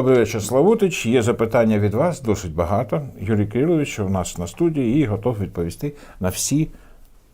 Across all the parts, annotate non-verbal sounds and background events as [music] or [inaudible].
Добрий вечір, Славутич. Є запитання від вас досить багато. Юрій Кирилович у нас на студії і готов відповісти на всі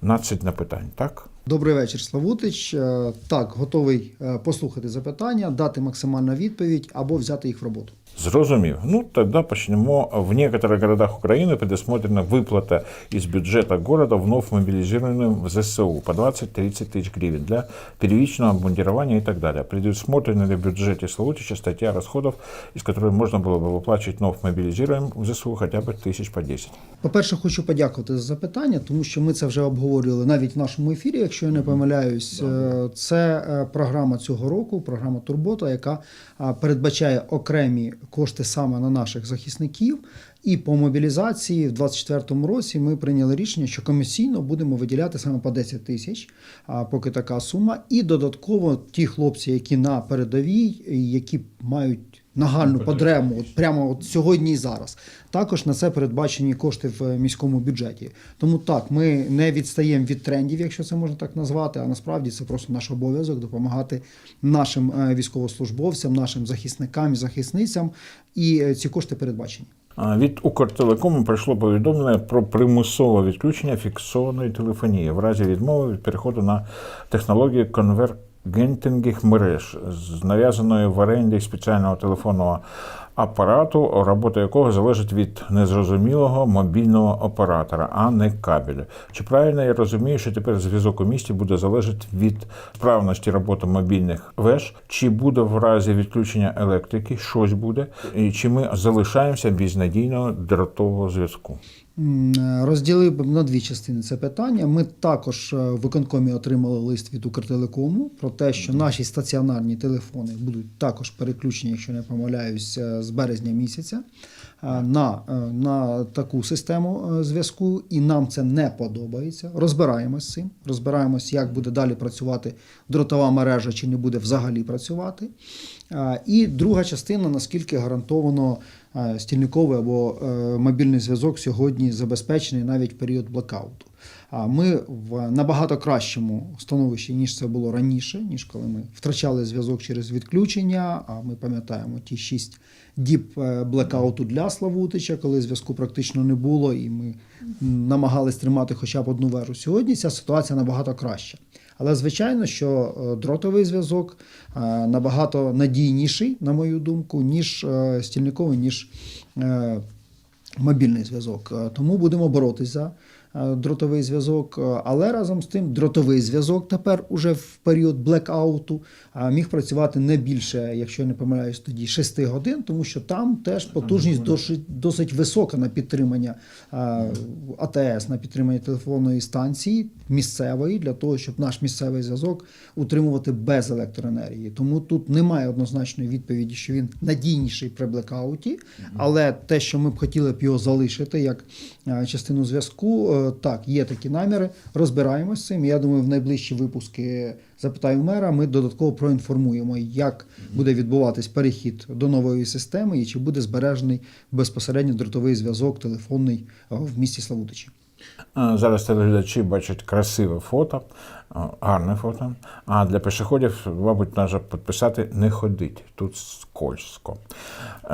12 запитань. Так? Добрий вечір, Славутич. Е, Так, готовий е, послухати запитання, дати максимальну відповідь або взяти їх в роботу. Зрозумів. Ну, тогда почнемо. В некоторых городах Украины предусмотрена выплата из бюджета города вновь мобилизированным в ЗСУ по 20-30 тысяч гривен для первичного обмундирования и так далее. Предусмотрена ли в бюджете Славутича статья расходов, из которой можно было бы выплачивать вновь мобилизируемым в ЗСУ хотя бы тысяч по 10? По-перше, хочу подякувати за запитання, тому що ми це вже обговорювали навіть в нашому ефірі, якщо я не помиляюсь. Е, Це е, програма цього року, програма Турбота, яка а, передбачає окремі кошти саме на наших захисників. І по мобілізації в 2024 році ми прийняли рішення, що комісійно будемо виділяти саме по 10 тисяч, а, поки така сума. І додатково ті хлопці, які на передовій, які мають нагальну потребу, от прямо от сьогодні і зараз. Також на це передбачені кошти в е, міському бюджеті. Тому так, ми не відстаємо від трендів, якщо це можна так назвати. А насправді це просто наш обов'язок допомагати нашим е, військовослужбовцям, нашим захисникам і захисницям. І е, ці кошти передбачені. Від Укртелекому прийшло повідомлення про примусове відключення фіксованої телефонії в разі відмови від переходу на технологію конвергентингових мереж з нав'язаною в оренді спеціального телефонного апарату, робота якого залежить від незрозумілого мобільного оператора, а не кабелю. Чи правильно я розумію, що тепер зв'язок у місті буде залежати від справності роботи мобільних веж, чи буде в разі відключення електрики щось буде, і чи ми залишаємося без надійного дротового зв'язку? Е, Розділив би на дві частини це питання. Ми також е, в виконкомі отримали лист від Укртелекому про те, що наші стаціонарні телефони будуть також переключені, якщо не помиляюсь, е, з березня місяця на, е, на таку систему е, зв'язку, і нам це не подобається. Розбираємось з цим, розбираємось, як буде далі працювати дротова мережа, чи не буде взагалі працювати. Е, І друга частина, наскільки гарантовано е, стільниковий або е, мобільний зв'язок сьогодні забезпечений навіть в період блекауту. Ми в набагато кращому становищі, ніж це було раніше, ніж коли ми втрачали зв'язок через відключення. А ми пам'ятаємо ті шість діб е, блекауту для Славутича, коли зв'язку практично не було, і ми намагались тримати хоча б одну вежу. Сьогодні ця ситуація набагато краща. Але звичайно, що е, дротовий зв'язок е, набагато надійніший, на мою думку, ніж стільниковий, ніж мобільний зв'язок. Тому будемо боротися дротовий зв'язок. Е, Але разом з тим, дротовий зв'язок тепер уже в період блекауту е, міг працювати не більше, якщо я не помиляюсь, тоді 6 годин, тому що там теж потужність досить, досить висока на підтримання е, АТС, на підтримання телефонної станції місцевої, для того, щоб наш місцевий зв'язок утримувати без електроенергії. Тому тут немає однозначної відповіді, що він надійніший при блекауті, але те, що ми б хотіли б його залишити як е, частину зв'язку, е, так, є такі наміри. Розбираємося з цим. Я думаю, в найближчі випуски запитаю мера. Ми додатково проінформуємо, як буде відбуватись перехід до нової системи і чи буде збережений безпосередньо дротовий зв'язок телефонний е, в місті Славутичі. А, Зараз телеглядачі бачать красиве фото, гарне фото. А для пішоходів, мабуть, треба підписати не ходить. Тут скользко.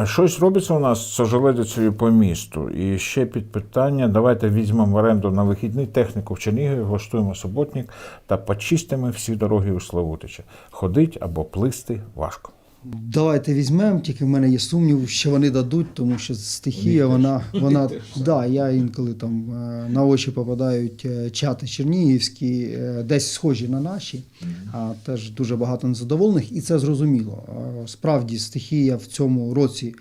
Щось робиться у нас з ожеледицею по місту. І ще під питання: давайте візьмемо в оренду на вихідний техніку в Чернігові, влаштуємо суботник та почистимо всі дороги у Славутича. Ходить або плисти важко. Давайте візьмемо, тільки в мене є сумнів, що вони дадуть, тому що стихія, вона, вона да, я інколи там е, на очі попадають е, чати чернігівські, е, десь схожі на наші, а теж дуже багато незадоволених, і це зрозуміло. Справді стихія в цьому році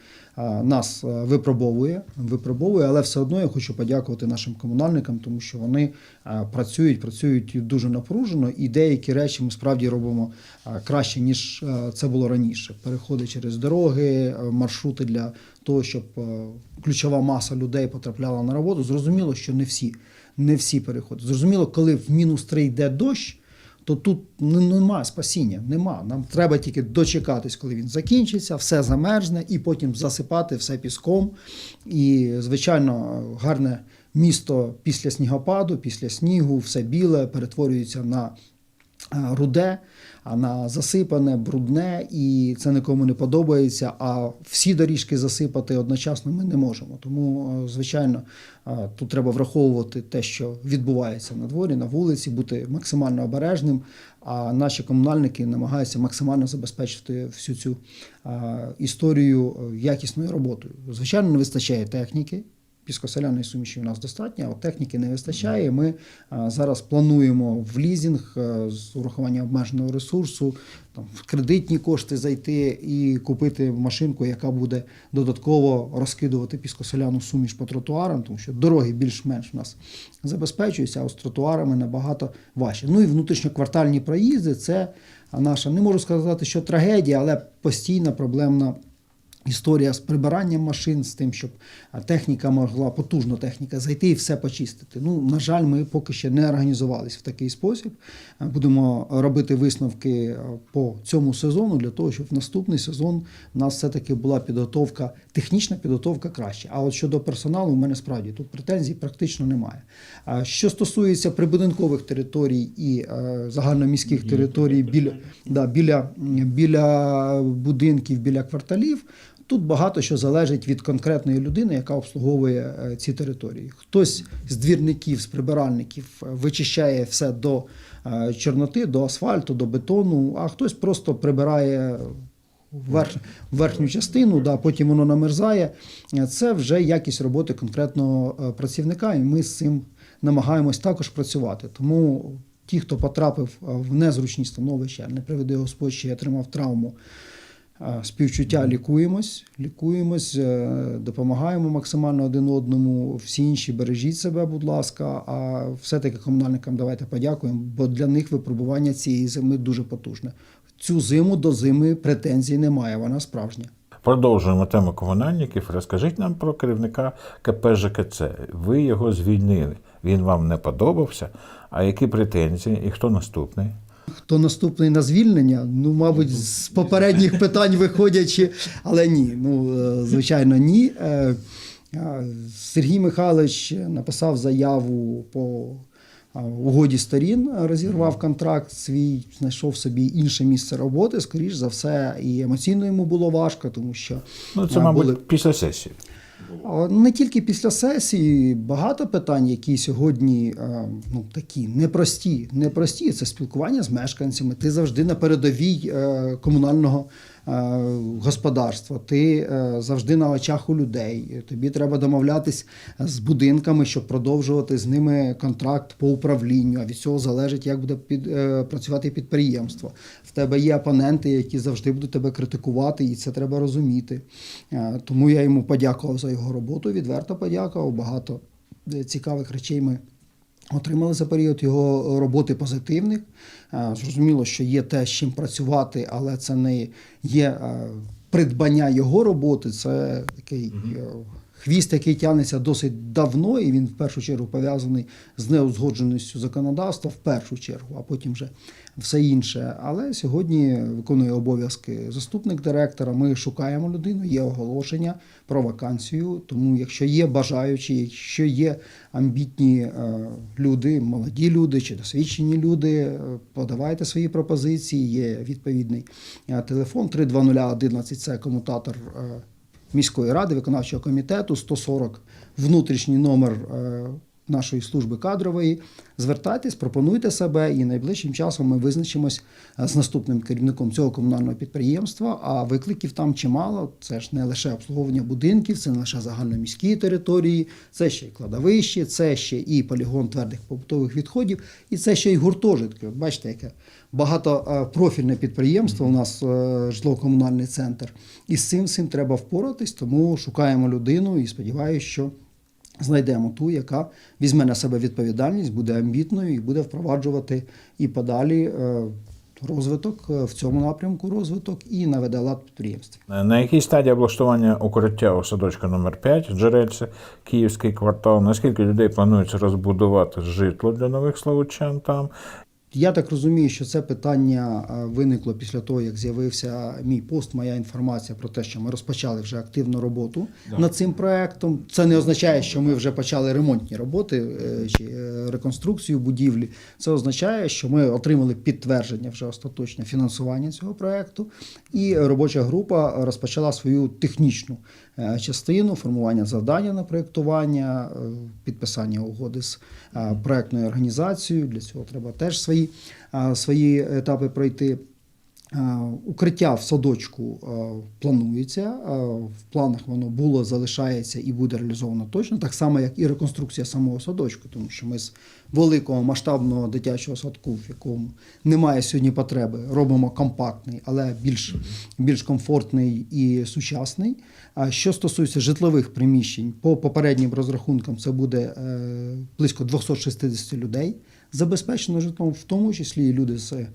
нас е, випробовує, випробовує, але все одно я хочу подякувати нашим комунальникам, тому що вони е, працюють, працюють дуже напружено, і деякі речі ми справді робимо е, краще, ніж е, це було раніше. Переходи через дороги, е, маршрути для того, щоб е, ключова маса людей потрапляла на роботу. Зрозуміло, що не всі, не всі переходи. Зрозуміло, коли в мінус 3 йде дощ. То тут нема спасіння, нема. Нам треба тільки дочекатись, коли він закінчиться, все замерзне, і потім засипати все піском. І, звичайно, гарне місто після снігопаду, після снігу, все біле перетворюється на руде, а на засипане, брудне, і це нікому не подобається. А всі доріжки засипати одночасно ми не можемо. Тому, е, звичайно, е, тут треба враховувати те, що відбувається на дворі, на вулиці, бути максимально обережним. А наші комунальники намагаються максимально забезпечити всю цю е, історію е, якісною роботою. Звичайно, не вистачає техніки. Піскосоляної суміші у нас достатньо, а техніки не вистачає. Ми зараз плануємо в лізінг з урахуванням обмеженого ресурсу, там, в кредитні кошти зайти і купити машинку, яка буде додатково розкидувати піскосоляну суміш по тротуарам, тому що дороги більш-менш у нас забезпечуються, а з тротуарами набагато важче. Ну і внутрішньоквартальні проїзди це наша, не можу сказати, що трагедія, але постійна проблемна. Історія з прибиранням машин, з тим, щоб техніка могла, потужна техніка, зайти і все почистити. Ну, на жаль, ми поки ще не організувалися в такий спосіб. Будемо робити висновки по цьому сезону для того, щоб в наступний сезон у нас все-таки була підготовка, технічна підготовка краще. А от щодо персоналу, у мене справді тут претензій практично немає. Що стосується прибудинкових територій і загальноміських територій біля, да, біля, біля будинків, біля кварталів. Тут багато що залежить від конкретної людини, яка обслуговує е, ці території. Хтось з двірників, з прибиральників е, вичищає все до е, чорноти, до асфальту, до бетону, а хтось просто прибирає верх, верхню частину, да, потім воно намерзає. Це вже якість роботи конкретного працівника, і ми з цим намагаємось також працювати. Тому ті, хто потрапив в незручні становища, не приведи Господь, ще отримав травму. Співчуття лікуємось, лікуємось, е, допомагаємо максимально один одному. Всі інші бережіть себе, будь ласка. А все-таки комунальникам давайте подякуємо, бо для них випробування цієї зими дуже потужне. Цю зиму до зими претензій немає, вона справжня. Продовжуємо тему комунальників. Розкажіть нам про керівника КП ЖКЦ. Ви його звільнили. Він вам не подобався. А які претензії і хто наступний? Хто наступний на звільнення? Ну, мабуть, з попередніх питань виходячи, але ні. Ну, е, звичайно, ні. Е, е, Сергій Михайлович написав заяву по угоді сторін, розірвав контракт свій, знайшов собі інше місце роботи. Скоріш за все, і емоційно йому було важко, тому що Ну, це, мабуть, були- після сесії. А Не тільки після сесії, багато питань, які сьогодні е, ну, такі непрості. Непрості це спілкування з мешканцями. Ти завжди на передовій е, комунального е, господарства. Ти е, завжди на очах у людей. Тобі треба домовлятись з будинками, щоб продовжувати з ними контракт по управлінню. А від цього залежить, як буде під, е, працювати підприємство. В тебе є опоненти, які завжди будуть тебе критикувати, і це треба розуміти. Тому я йому подякував за його роботу. Відверто подякував. Багато цікавих речей ми отримали за період його роботи позитивних. Е, Зрозуміло, що є те, з чим працювати, але це не є е, придбання його роботи. Це такий. е, Хвіст, який тягнеться досить давно, і він в першу чергу пов'язаний з неузгодженістю законодавства, в першу чергу, а потім вже все інше. Але сьогодні виконує обов'язки заступник директора. Ми шукаємо людину, є оголошення про вакансію. Тому, якщо є бажаючі, якщо є амбітні е, люди, молоді люди чи досвідчені люди, е, подавайте свої пропозиції. Є відповідний е, телефон 32011 це комутатор. міської ради, виконавчого комітету, 140 внутрішній номер нашої служби кадрової. Звертайтесь, пропонуйте себе, і найближчим часом ми визначимось е, з наступним керівником цього комунального підприємства. А викликів там чимало. Це ж не лише обслуговування будинків, це не лише загальноміські території, це ще й кладовище, це ще і полігон твердих побутових відходів, і це ще й гуртожитки. Бачите, яке багатопрофільне підприємство у нас е, житлово-комунальний центр. І з цим всім треба впоратись, тому шукаємо людину і сподіваюся, що знайдемо ту, яка візьме на себе відповідальність, буде амбітною і буде впроваджувати і подалі е, розвиток е, в цьому напрямку розвиток і наведе лад підприємств. На якій стадії облаштування укриття у садочку номер 5 Джерельце, Київський квартал? Наскільки людей планується розбудувати житло для нових словочан там? Я так розумію, що це питання е, виникло після того, як з'явився мій пост, моя інформація про те, що ми розпочали вже активну роботу над цим проектом. Це не означає, що ми вже почали ремонтні роботи е, чи е, реконструкцію будівлі. Це означає, що ми отримали підтвердження вже остаточне фінансування цього проекту, і робоча група розпочала свою технічну частину формування завдання на проєктування, е, підписання угоди з проєктною проектною організацією. Для цього треба теж свої, е, свої етапи пройти. Е, Укриття в садочку е, планується. е, В планах воно було, залишається і буде реалізовано точно, так само, як і реконструкція самого садочку, тому що ми з великого масштабного дитячого садку, в якому немає сьогодні потреби, робимо компактний, але більш, більш комфортний і сучасний. А що стосується житлових приміщень, по попереднім розрахункам це буде близько 260 людей забезпечено житлом, в тому числі і люди з е,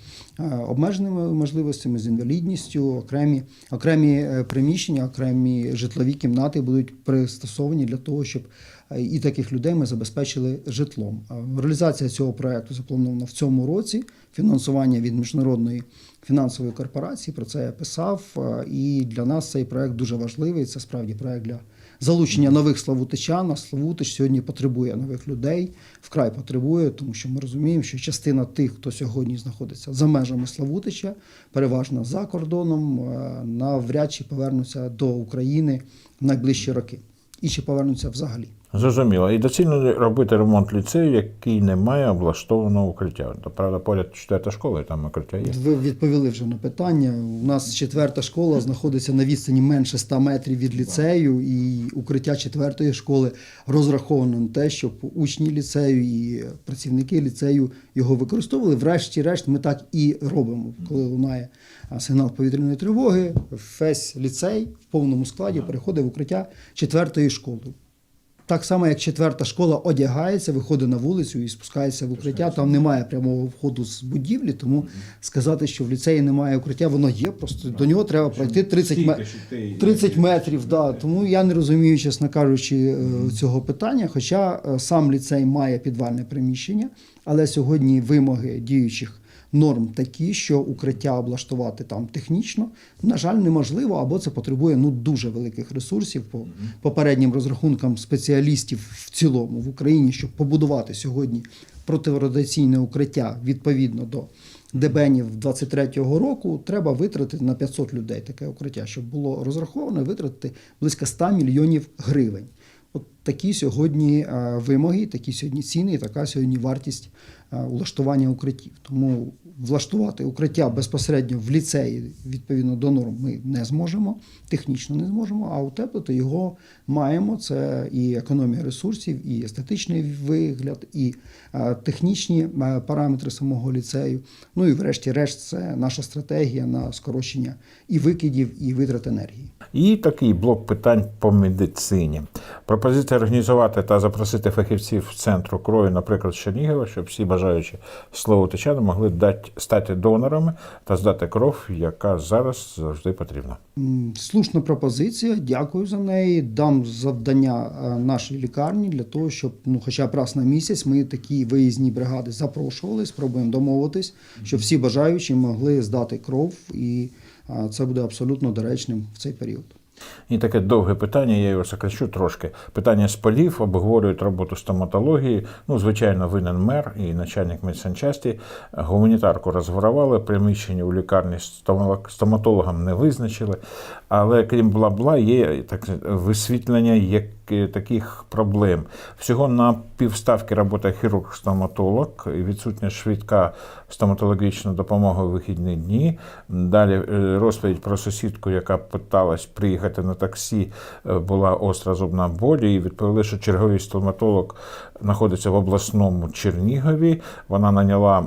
обмеженими можливостями, з інвалідністю, окремі, окремі е, приміщення, окремі житлові кімнати будуть пристосовані для того, щоб е, і таких людей ми забезпечили житлом. Реалізація цього проекту запланована в цьому році. Фінансування від міжнародної фінансової корпорації про це я писав. І для нас цей проект дуже важливий. Це справді проект для залучення нових славутичан. Славутич сьогодні потребує нових людей, вкрай потребує, тому що ми розуміємо, що частина тих, хто сьогодні знаходиться за межами Славутича, переважно за кордоном, е, навряд чи повернуться до України в найближчі роки. І чи повернуться взагалі. Зрозуміло. І доцільно робити ремонт ліцею, який не має облаштованого укриття. Правда, поряд четверта школа, і там укриття є. Ви відповіли вже на питання. У нас четверта школа знаходиться на відстані менше 100 метрів від ліцею, і укриття четвертої школи розраховано на те, щоб учні ліцею і працівники ліцею його використовували. Врешті-решт, ми так і робимо. Коли лунає сигнал повітряної тривоги, весь ліцей в повному складі переходить в укриття четвертої школи. Так само, як четверта школа одягається, виходить на вулицю і спускається в укриття. Там немає прямого входу з будівлі, тому сказати, що в ліцеї немає укриття, воно є. Просто до нього треба пройти 30, ме- 30 метрів. Да. Тому я не розумію, чесно кажучи, е, цього питання. Хоча е, сам ліцей має підвальне приміщення, але сьогодні вимоги діючих. Норм такі, що укриття облаштувати там технічно, на жаль, неможливо, або це потребує ну дуже великих ресурсів по попереднім розрахункам спеціалістів в цілому в Україні, щоб побудувати сьогодні протирадіаційне укриття відповідно до ДБНів 23-го року. Треба витратити на 500 людей таке укриття, щоб було розраховано витратити близько 100 мільйонів гривень. От такі сьогодні е, вимоги, такі сьогодні ціни, і така сьогодні вартість улаштування укриттів. Тому влаштувати укриття безпосередньо в ліцеї відповідно до норм ми не зможемо, технічно не зможемо, а утеплити його маємо. Це і економія ресурсів, і естетичний вигляд, і е, технічні е, параметри самого ліцею. Ну і врешті-решт, це наша стратегія на скорочення і викидів, і витрат енергії. І такий блок питань по медицині. Пропозиція організувати та запросити фахівців в центру крові, наприклад, Чернігова, щоб всі бажаючі словотичани могли дати, стати донорами та здати кров, яка зараз завжди потрібна. Слушна пропозиція, дякую за неї. Дам завдання е, нашій лікарні для того, щоб ну, хоча б раз на місяць ми такі виїзні бригади запрошували, спробуємо домовитись, щоб всі бажаючі могли здати кров, і е, це буде абсолютно доречним в цей період. І таке довге питання, я його сокращу трошки. Питання з полів обговорюють роботу стоматології. Ну, звичайно, винен мер і начальник медсанчасті. Гуманітарку розворували, приміщення у лікарні стоматологам не визначили. Але крім бла-бла, є так висвітлення як, таких проблем. Всього на півставки робота хірург-стоматолог, відсутня швидка стоматологічна допомога у вихідні дні. Далі е, розповідь про сусідку, яка питалась приїхати на таксі, е, була остра зубна болі, і відповіли, що черговий стоматолог знаходиться в обласному Чернігові. Вона наняла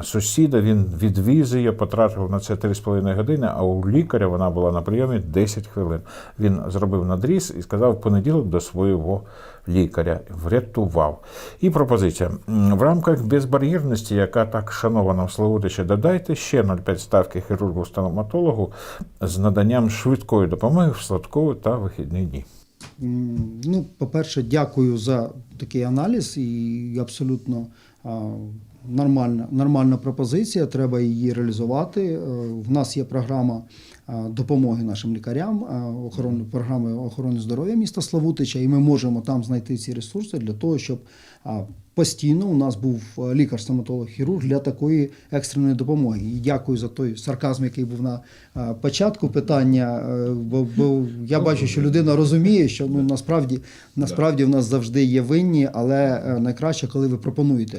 е, сусіда, він відвіз її, потратив на це 3,5 години, а у лікаря вона була на прийомі 10 хвилин. Він зробив надріз і сказав в понеділок до свого лікаря. Врятував. І пропозиція. В рамках безбар'єрності, яка так шанована в Славутичі, додайте ще 0,5 ставки хірургу-стоматологу з наданням швидкої допомоги в сладкові та вихідні дні. Ну, по-перше, дякую за такий аналіз і абсолютно нормальна, нормальна пропозиція, треба її реалізувати. Е, В нас є програма допомоги нашим лікарям, е, охорони, програми охорони здоров'я міста Славутича, і ми можемо там знайти ці ресурси для того, щоб а, постійно у нас був е, лікар-стоматолог-хірург для такої екстреної допомоги. І дякую за той сарказм, який був на е, початку питання. е, Бо, бо я бачу, що людина розуміє, що ну насправді насправді в нас завжди є винні, але найкраще, коли ви пропонуєте,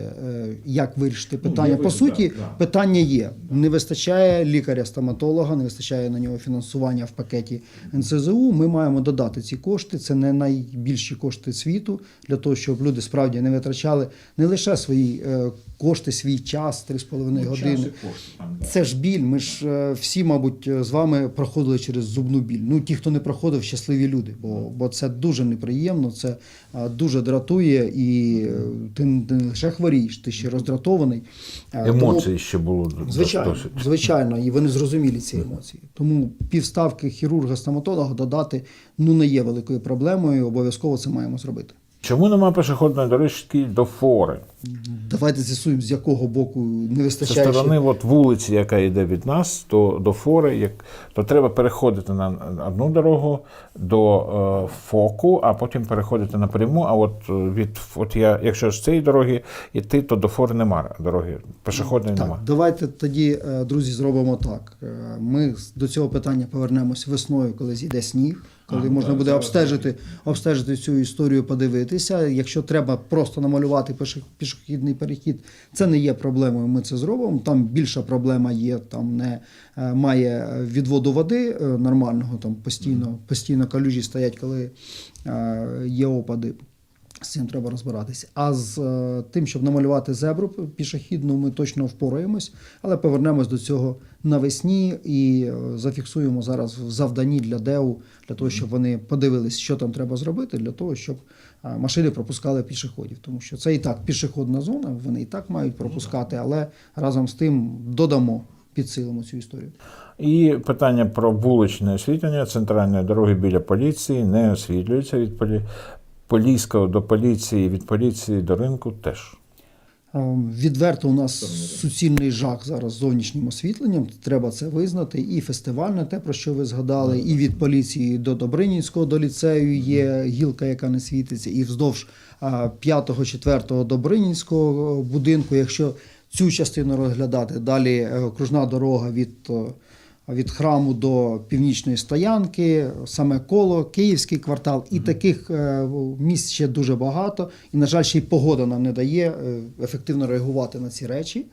як вирішити питання. По суті, питання є. Не вистачає лікаря-стоматолога, не вистачає на нього фінансування в пакеті НСЗУ. Ми маємо додати ці кошти. Це не найбільші кошти світу для того, щоб люди справді не витрачали не лише свої е, кошти, свій час 3,5 години. Це ж біль. Ми ж е, всі, мабуть, е, з вами проходили через зубну біль. Ну, ті, хто не проходив, щасливі люди, бо, бо це дуже неприємно, це дуже дратує, і ти не лише хворієш, ти ще роздратований. Е, тому- Емоції ще було Звичайно, звичайно, і вони зрозуміли ці емоції. Тому півставки хірурга-стоматолога додати ну не є великою проблемою. Обов'язково це маємо зробити. Чому нема пішохідної доріжки до фори? Давайте з'ясуємо, з якого боку не вистачає. ще- сторони от вулиці, яка йде від нас, то до фори, як, то треба переходити на одну дорогу до е, фоку, а потім переходити напряму. А от е, від от я, якщо з цієї дороги йти, то до фори нема дороги. Пішохідної нема. давайте тоді, е, друзі, зробимо так. Е, Ми до цього питання повернемось весною, коли зійде сніг, коли А, можна так, буде обстежити, обстежити цю історію, подивитися. Якщо треба просто намалювати пішохідний перехід, це не є проблемою. Ми це зробимо. Там більша проблема є, там не е, має відводу води е, нормального, там постійно, постійно калюжі стоять, коли е, є опади. З цим треба розбиратися. А з е, тим, щоб намалювати зебру пішохідну, ми точно впораємось, але повернемось до цього навесні і е, зафіксуємо зараз в завданні для ДЕУ, для того, щоб вони подивились, що там треба зробити, для того, щоб е, машини пропускали пішоходів. Тому що це і так пішохідна зона, вони і так мають пропускати, але разом з тим додамо, підсилимо цю історію. І питання про вуличне освітлення центральної дороги біля поліції не освітлюється від полі... Поліського до поліції, від поліції до ринку теж. Е, Відверто у нас суцільний жах зараз зовнішнім освітленням. Треба це визнати. І фестивальне, те про що ви згадали, і від поліції до Добринінського до ліцею є гілка, яка не світиться, і вздовж 5-4 Добринінського будинку. Якщо цю частину розглядати, далі е, окружна дорога від. Від храму до північної стоянки, саме коло, Київський квартал, і таких е, місць ще дуже багато. І, на жаль, ще й погода нам не дає е, ефективно реагувати на ці речі.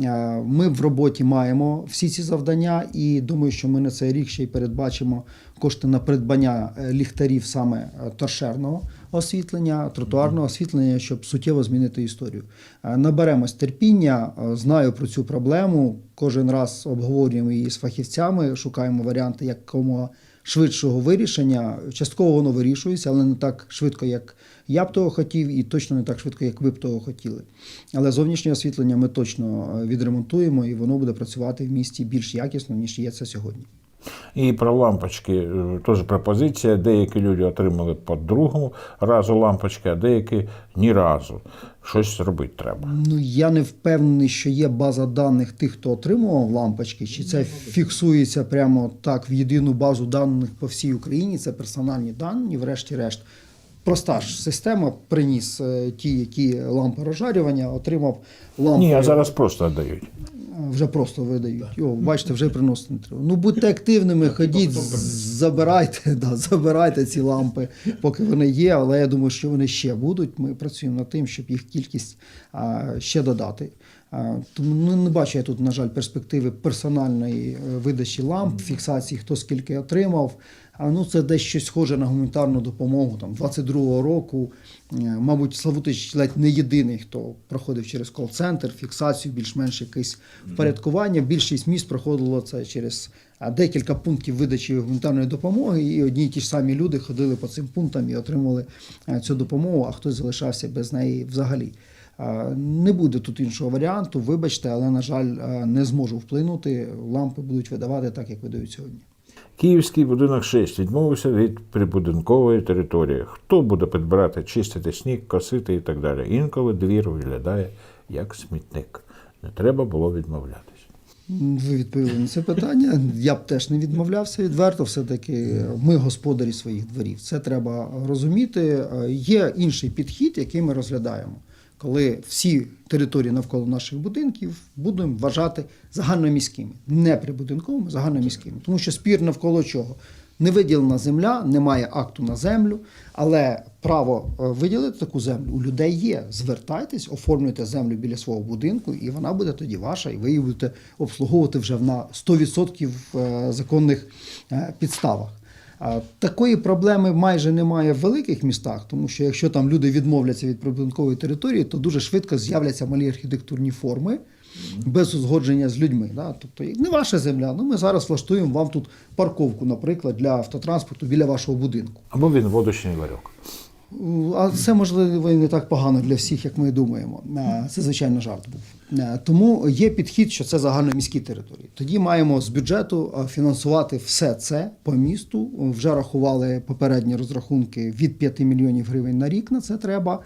Е, Ми в роботі маємо всі ці завдання, і думаю, що ми на цей рік ще й передбачимо кошти на придбання е, ліхтарів саме е, торшерного освітлення, тротуарного освітлення, щоб суттєво змінити історію. Наберемось терпіння, знаю про цю проблему. Кожен раз обговорюємо її з фахівцями, шукаємо варіанти якомога швидшого вирішення. Частково воно вирішується, але не так швидко, як я б того хотів, і точно не так швидко, як ви б того хотіли. Але зовнішнє освітлення ми точно е, відремонтуємо, і воно буде працювати в місті більш якісно, ніж є це сьогодні. І про лампочки е, теж пропозиція. Деякі люди отримали по другому разу лампочки, а деякі ні разу. Щось робити треба. Ну я не впевнений, що є база даних тих, хто отримував лампочки, чи це фіксується прямо так в єдину базу даних по всій Україні. Це персональні дані, врешті-решт. Проста ж система приніс е, ті, які лампи розжарювання, отримав лампи. Ні, а зараз просто віддають. Вже просто видають. О, бачите, вже приносити не треба. Ну будьте активними, ходіть, забирайте, [laughs] да, забирайте ці лампи, поки вони є. Але я думаю, що вони ще будуть. Ми працюємо над тим, щоб їх кількість а, ще додати. Тому ну, не бачу я тут, на жаль, перспективи персональної е, видачі ламп, фіксації, хто скільки отримав. А ну це десь щось схоже на гуманітарну допомогу. Там 22-го року, е, мабуть, Славутич ледь не єдиний, хто проходив через кол-центр, фіксацію, більш-менш якесь впорядкування. Більшість міст проходило це через декілька пунктів видачі гуманітарної допомоги, і одні й ті ж самі люди ходили по цим пунктам і отримували е, цю допомогу, а хтось залишався без неї взагалі. А, Не буде тут іншого варіанту, вибачте, але, на жаль, е, не зможу вплинути. Лампи будуть видавати так, як видають сьогодні. Київський будинок 6 відмовився від прибудинкової території. Хто буде підбирати, чистити сніг, косити і так далі. Інколи двір виглядає як смітник. Не треба було відмовлятись. Ви відповіли на це питання. Я б теж не відмовлявся відверто. Все-таки ми господарі своїх дворів. Це треба розуміти. Е, Є інший підхід, який ми розглядаємо. Коли всі території навколо наших будинків будемо вважати загальноміськими, не прибудинковими, загальноміськими. Тому що спір навколо чого? Не виділена земля, немає акту на землю, але право е, виділити таку землю у людей є. Звертайтесь, оформлюйте землю біля свого будинку, і вона буде тоді ваша, і ви її будете обслуговувати вже на 100% е, законних е, підставах. Такої проблеми майже немає в великих містах, тому що якщо там люди відмовляться від прибудинкової території, то дуже швидко з'являться малі архітектурні форми без узгодження з людьми. Да? Тобто не ваша земля, ну ми зараз влаштуємо вам тут парковку, наприклад, для автотранспорту біля вашого будинку. Або він водочний ларьок. А це можливо і не так погано для всіх, як ми думаємо. Е, Це звичайно жарт був. Е, Тому є підхід, що це загальноміські території. Тоді маємо з бюджету е, фінансувати все це по місту. Вже рахували попередні розрахунки від 5 мільйонів гривень на рік. На це треба.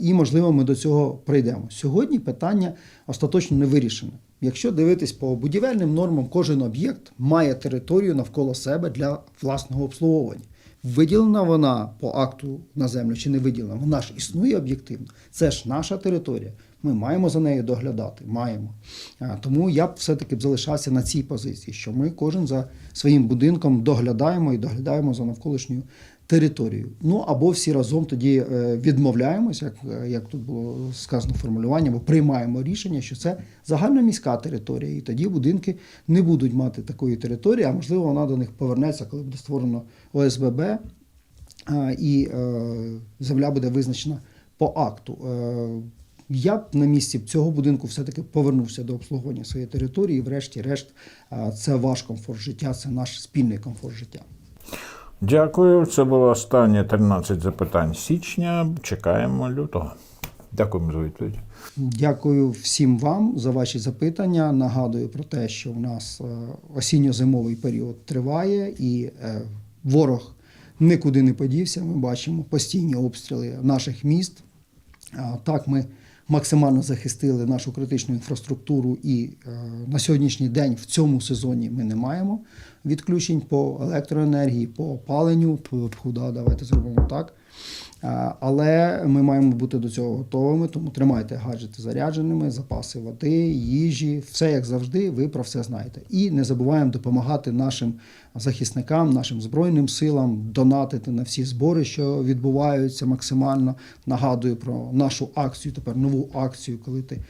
І можливо, ми до цього прийдемо. Сьогодні питання остаточно не вирішене. Якщо дивитись по будівельним нормам, кожен об'єкт має територію навколо себе для власного обслуговування. Виділена вона по акту на землю чи не виділена, вона ж існує об'єктивно. Це ж наша територія. Ми маємо за нею доглядати. Маємо. Тому я б все-таки залишався на цій позиції, що ми кожен за своїм будинком доглядаємо і доглядаємо за навколишньою територією. Ну або всі разом тоді е, відмовляємось, як, е, як тут було сказано формулювання, або приймаємо рішення, що це загальноміська територія, і тоді будинки не будуть мати такої території, а можливо вона до них повернеться, коли буде створено ОСББ, і е, земля буде визначена по акту. Я б на місці цього будинку все-таки повернувся до обслуговування своєї території. І врешті-решт, це ваш комфорт життя, це наш спільний комфорт життя. Дякую. Це було останнє 13 запитань січня. Чекаємо лютого. Дякуємо за відповідь. Дякую всім вам за ваші запитання. Нагадую про те, що у нас е, осінньо-зимовий період триває, і е, ворог нікуди не подівся. Ми бачимо постійні обстріли наших міст. Так, ми максимально захистили нашу критичну інфраструктуру, і е, на сьогоднішній день в цьому сезоні ми не маємо відключень по електроенергії, по опаленню. Да, давайте зробимо так. Але ми маємо бути до цього готовими, тому тримайте гаджети зарядженими, запаси води, їжі, все як завжди, ви про все знаєте. І не забуваємо допомагати нашим захисникам, нашим збройним силам, донатити на всі збори, що відбуваються максимально. Нагадую про нашу акцію, тепер нову акцію, коли ти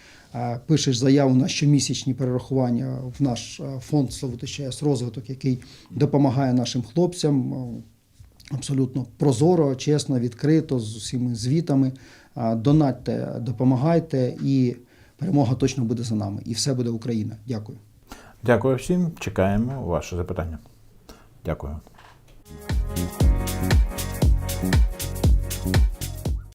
пишеш заяву на щомісячні перерахування в наш е, фонд Славути ЧС розвиток, який допомагає нашим хлопцям. е, абсолютно прозоро, чесно, відкрито, з усіма звітами. Донатьте, допомагайте, і перемога точно буде за нами. І все буде Україна. Дякую. Дякую всім. Чекаємо ваше запитання. Дякую.